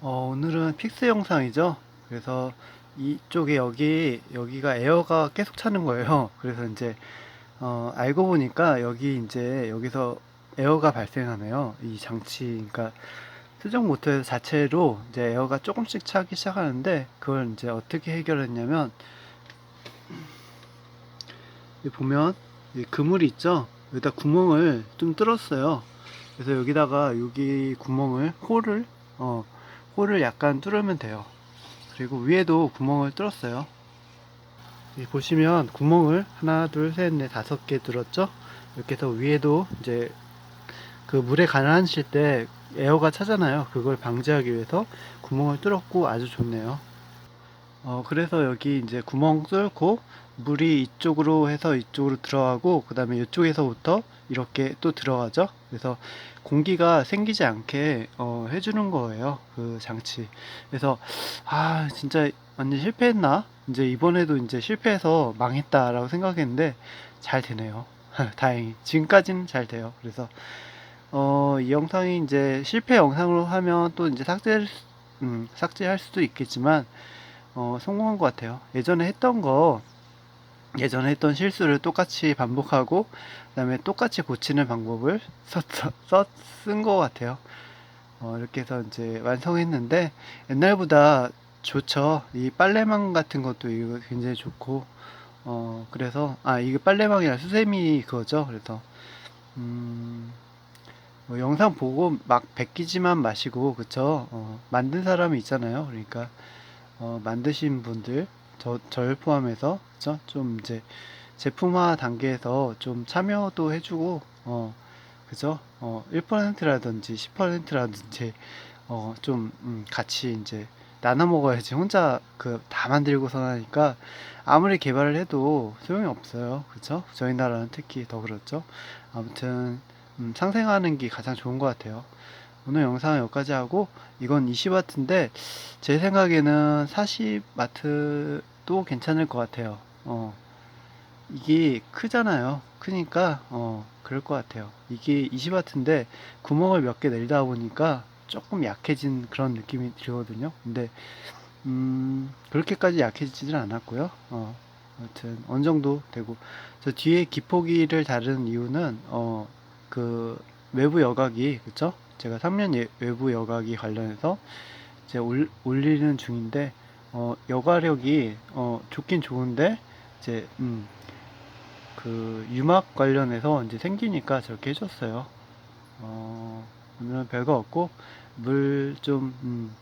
어, 오늘은 픽스 영상이죠. 그래서 이쪽에 여기, 여기가 에어가 계속 차는 거예요. 그래서 이제, 어, 알고 보니까 여기 이제, 여기서 에어가 발생하네요. 이 장치, 그러니까 수정 모터 자체로 이제 에어가 조금씩 차기 시작하는데, 그걸 이제 어떻게 해결했냐면, 보면, 이 그물이 있죠? 여기다 구멍을 좀 뚫었어요. 그래서 여기다가 여기 구멍을, 홀을, 어, 홀을 약간 뚫으면 돼요. 그리고 위에도 구멍을 뚫었어요. 보시면 구멍을 하나, 둘, 셋, 넷, 다섯 개 뚫었죠? 이렇게 해서 위에도 이제 그 물에 가라앉힐 때 에어가 차잖아요. 그걸 방지하기 위해서 구멍을 뚫었고 아주 좋네요. 어, 그래서 여기 이제 구멍 뚫고 물이 이쪽으로 해서 이쪽으로 들어가고 그 다음에 이쪽에서부터 이렇게 또 들어가죠. 그래서 공기가 생기지 않게 어, 해주는 거예요. 그 장치. 그래서 아 진짜 완전 실패했나? 이제 이번에도 이제 실패해서 망했다 라고 생각했는데 잘 되네요. 다행히 지금까지는 잘 돼요. 그래서 어, 이 영상이 이제 실패 영상으로 하면 또 이제 삭제 음, 삭제할 수도 있겠지만 어, 성공한 것 같아요. 예전에 했던 거 예전에 했던 실수를 똑같이 반복하고 그다음에 똑같이 고치는 방법을 썼쓴 것 같아요. 어, 이렇게 해서 이제 완성했는데 옛날보다 좋죠. 이 빨래망 같은 것도 이거 굉장히 좋고 어 그래서 아 이게 빨래망이라 수세미 그거죠. 그래서 음, 뭐 영상 보고 막 베끼지만 마시고 그쵸? 어, 만든 사람이 있잖아요. 그러니까 어, 만드신 분들 저, 절 포함해서 그쵸? 좀 이제 제품화 단계에서 좀 참여도 해주고 어 그죠? 어 1%라든지 10%라든지 어좀 음, 같이 이제 나눠 먹어야지 혼자 그 다 만들고서 하니까 아무리 개발을 해도 소용이 없어요. 그쵸? 저희 나라는 특히 더 그렇죠. 아무튼 음, 상생하는 게 가장 좋은 것 같아요. 오늘 영상은 여기까지 하고 이건 20와트인데 제 생각에는 40와트도 괜찮을 것 같아요. 어, 이게 크잖아요. 크니까 어, 그럴 것 같아요. 이게 20와트인데 구멍을 몇 개 내리다 보니까 조금 약해진 그런 느낌이 들거든요. 근데 음, 그렇게까지 약해지진 않았고요. 어, 아무튼 어느 정도 되고 저 뒤에 기포기를 다른 이유는 어, 그 외부 여각이 그쵸? 제가 3년 예- 외부 여각이 관련해서 이제 올, 올리는 중인데 어, 여가력이 어, 좋긴 좋은데 이제 음, 그 유막 관련해서 이제 생기니까 저렇게 해줬어요. 어, 오늘은 별거 없고 물좀 음,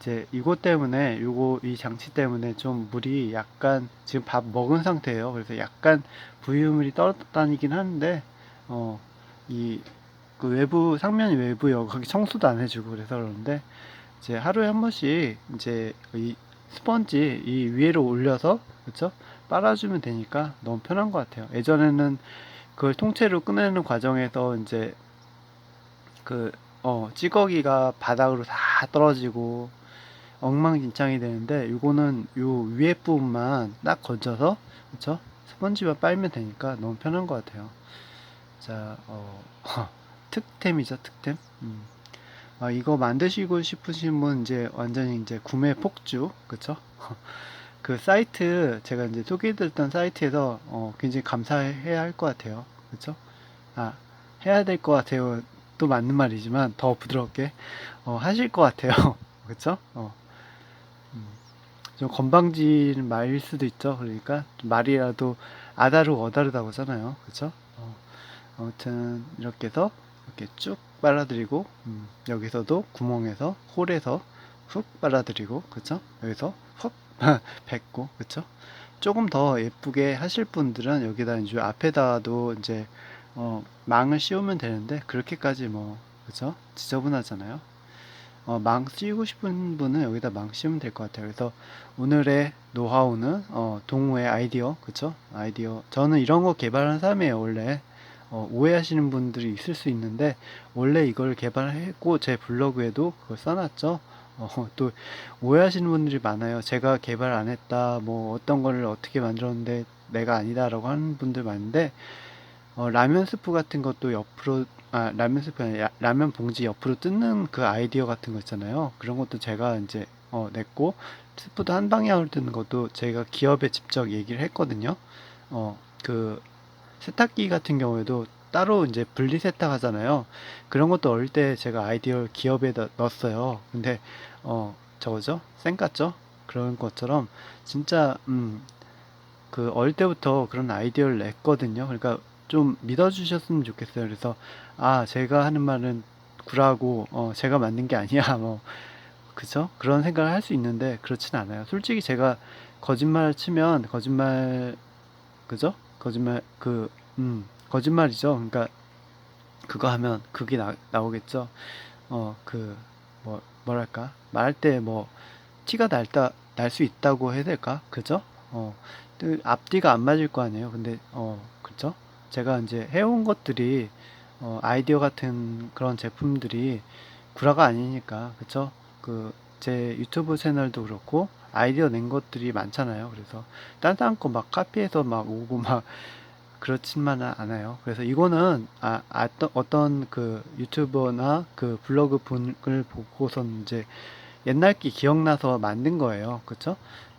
이제 이것 때문에 요거 이 장치 때문에 좀 물이 약간 지금 밥 먹은 상태예요. 그래서 약간 부유물이 떨어다니긴 하는데 어, 이 그 외부 상면 외부 여기 청소도 안 해주고 그래서 그러는데 이제 하루에 한 번씩 이제 이 스펀지 이 위로 올려서 그쵸 빨아주면 되니까 너무 편한 것 같아요. 예전에는 그걸 통째로 꺼내는 과정에서 이제 그 어, 찌꺼기가 바닥으로 다 떨어지고 엉망진창이 되는데 이거는 요 위에 부분만 딱 건져서 그쵸 스펀지만 빨면 되니까 너무 편한 것 같아요. 자, 어, 특템이죠, 특템. 음. 아, 이거 만드시고 싶으신 분 이제 완전히 이제 구매 폭주, 그쵸? 그 사이트 제가 이제 소개해드렸던 사이트에서 어, 굉장히 감사해야 할 것 같아요, 그쵸? 아, 해야 될 것 같아요. 또 맞는 말이지만 더 부드럽게 어, 하실 것 같아요, 그쵸? 어, 음, 좀 건방진 말일 수도 있죠. 그러니까 말이라도 아다르고 어다르다고 하잖아요, 그쵸? 어, 아무튼 이렇게 해서 이렇게 쭉 빨아들이고 음, 여기서도 구멍에서 홀에서 훅 빨아들이고 그쵸? 여기서 훅 뱉고 그쵸? 조금 더 예쁘게 하실 분들은 여기다 이제 앞에다도 이제 어, 망을 씌우면 되는데 그렇게까지 뭐 그쵸? 지저분하잖아요. 어, 망 씌우고 싶은 분은 여기다 망 씌우면 될 것 같아요. 그래서 오늘의 노하우는 어, 동우의 아이디어 그쵸? 아이디어. 저는 이런 거 개발한 사람이에요 원래 어, 오해하시는 분들이 있을 수 있는데 원래 이걸 개발했고 제 블로그에도 그걸 써놨죠. 어, 또 오해하시는 분들이 많아요. 제가 개발 안 했다, 뭐 어떤 거를 어떻게 만들었는데 내가 아니다라고 하는 분들 많은데 어, 라면 스프 같은 것도 옆으로 아 라면 스프 아니라 라면 봉지 옆으로 뜯는 그 아이디어 같은 거 있잖아요. 그런 것도 제가 이제 어, 냈고 스프도 한 방향으로 뜯는 것도 제가 기업에 직접 얘기를 했거든요. 어, 그 세탁기 같은 경우에도 따로 이제 분리 세탁하잖아요. 그런 것도 어릴 때 제가 아이디어를 기업에 넣- 넣었어요. 근데 어 저거죠? 쌩 같죠? 그런 것처럼 진짜 음 그 어릴 때부터 그런 아이디어를 냈거든요. 그러니까 좀 믿어주셨으면 좋겠어요. 그래서 아 제가 하는 말은 구라고 어 제가 만든 게 아니야 뭐 그죠? 그런 생각을 할 수 있는데 그렇진 않아요. 솔직히 제가 거짓말 치면 거짓말 그죠? 거짓말 그 음 거짓말이죠. 그러니까 그거 하면 그게 나, 나오겠죠. 어, 그, 뭐, 뭐랄까. 말할 때 뭐, 티가 날다, 날 수 있다고 해야 될까? 그죠? 어, 그 앞뒤가 안 맞을 거 아니에요. 근데, 어, 그죠? 제가 이제 해온 것들이, 어, 아이디어 같은 그런 제품들이 구라가 아니니까, 그죠? 그, 제 유튜브 채널도 그렇고, 아이디어 낸 것들이 많잖아요. 그래서, 딴 사람 거막 카피해서 막 오고 막, 그렇지만은 않아요. 그래서 이거는 아, 어떤, 어떤 그 유튜버나 그 블로그 분을 보고선 이제 옛날 게 기억나서 만든 거예요. 그쵸?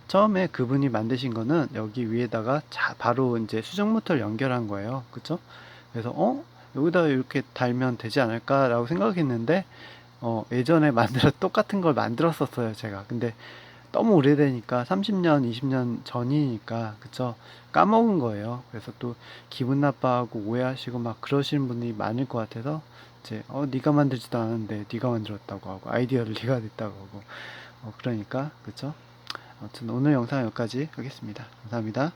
처음에 그분이 만드신 거는 여기 위에다가 자, 바로 이제 수정 모터를 연결한 거예요. 그쵸? 그래서 어? 여기다 이렇게 달면 되지 않을까라고 생각했는데 어, 예전에 만들어 똑같은 걸 만들었었어요, 제가. 근데 너무 오래되니까 30년, 20년 전이니까 그쵸? 까먹은 거예요. 그래서 또 기분 나빠하고 오해하시고 막 그러시는 분이 많을 것 같아서 이제 어 네가 만들지도 않았는데 네가 만들었다고 하고 아이디어를 네가 냈다고 하고 어 그러니까 그쵸? 아무튼 오늘 영상 여기까지 하겠습니다. 감사합니다.